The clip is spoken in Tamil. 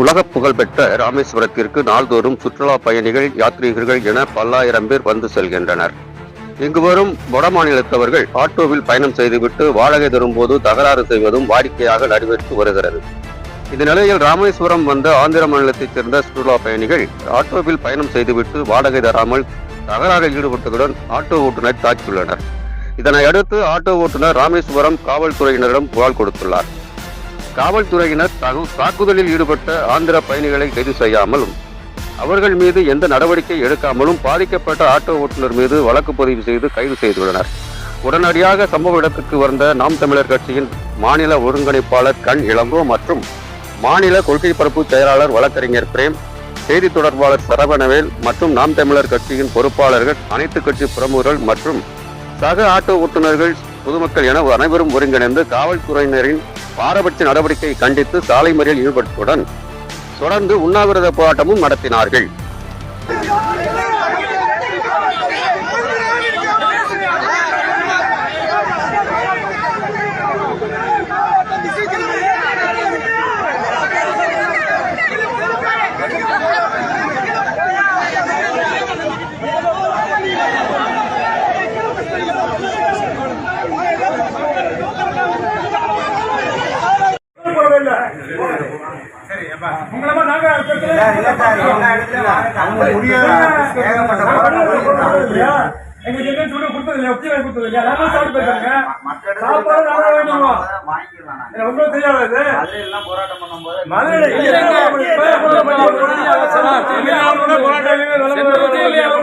உலக புகழ்பெற்ற ராமேஸ்வரத்திற்கு நாள்தோறும் சுற்றுலா பயணிகள் யாத்ரீகர்கள் என பல்லாயிரம் பேர் வந்து செல்கின்றனர். இங்கு வரும் வட மாநிலத்தவர்கள் ஆட்டோவில் பயணம் செய்துவிட்டு வாடகை தரும்போது தகராறு செய்வதும் வாடிக்கையாக நடைபெற்று வருகிறது. இந்த நிலையில் ராமேஸ்வரம் வந்த ஆந்திர மாநிலத்தைச் சேர்ந்த சுற்றுலா பயணிகள் ஆட்டோவில் பயணம் செய்துவிட்டு வாடகை தராமல் தகராறில் ஈடுபட்டதுடன் ஆட்டோ ஓட்டுநர் தாக்கியுள்ளனர். இதனை அடுத்து ஆட்டோ ஓட்டுநர் ராமேஸ்வரம் காவல்துறையினரிடம் புகார் கொடுத்துள்ளார். காவல்துறையினர் தகு- தாக்குதலில் ஈடுபட்ட ஆந்திர பயணிகளை கைது செய்யாமலும் அவர்கள் மீது எந்த நடவடிக்கை எடுக்காமலும் பாதிக்கப்பட்ட ஆட்டோ ஓட்டுநர் மீது வழக்கு பதிவு செய்து கைது செய்துள்ளனர். உடனடியாக சம்பவ இடத்துக்கு வந்த நாம் தமிழர் கட்சியின் மாநில ஒருங்கிணைப்பாளர் கண் இளங்கோ மற்றும் மாநில கொள்கை பரப்பு செயலாளர் வழக்கறிஞர் பிரேம் செய்தி தொடர்பாளர் சரவணவேல் மற்றும் நாம் தமிழர் கட்சியின் பொறுப்பாளர்கள் அனைத்து கட்சி பிரமுகர்கள் மற்றும் சக ஆட்டோ ஓட்டுநர்கள் பொதுமக்கள் என அனைவரும் ஒருங்கிணைந்து காவல்துறையினரின் பாரபட்ச நடவடிக்கையை கண்டித்து சாலை மறியல் ஈடுபட்டதுடன் தொடர்ந்து உண்ணாவிரத போராட்டமும் நடத்தினார்கள். எங்களுக்கு என்ன சொல்லி கொடுத்தது இல்லையா வாங்கி கொடுத்தது இல்லையா எல்லாமே சாப்பிட்டு போயிருக்காங்க சாப்பாடு நாங்க வாங்கிடுவோம் தெரியாது போராட்டம் பண்ணி தமிழ்நாடுல போராட்டம் இல்லைன்னு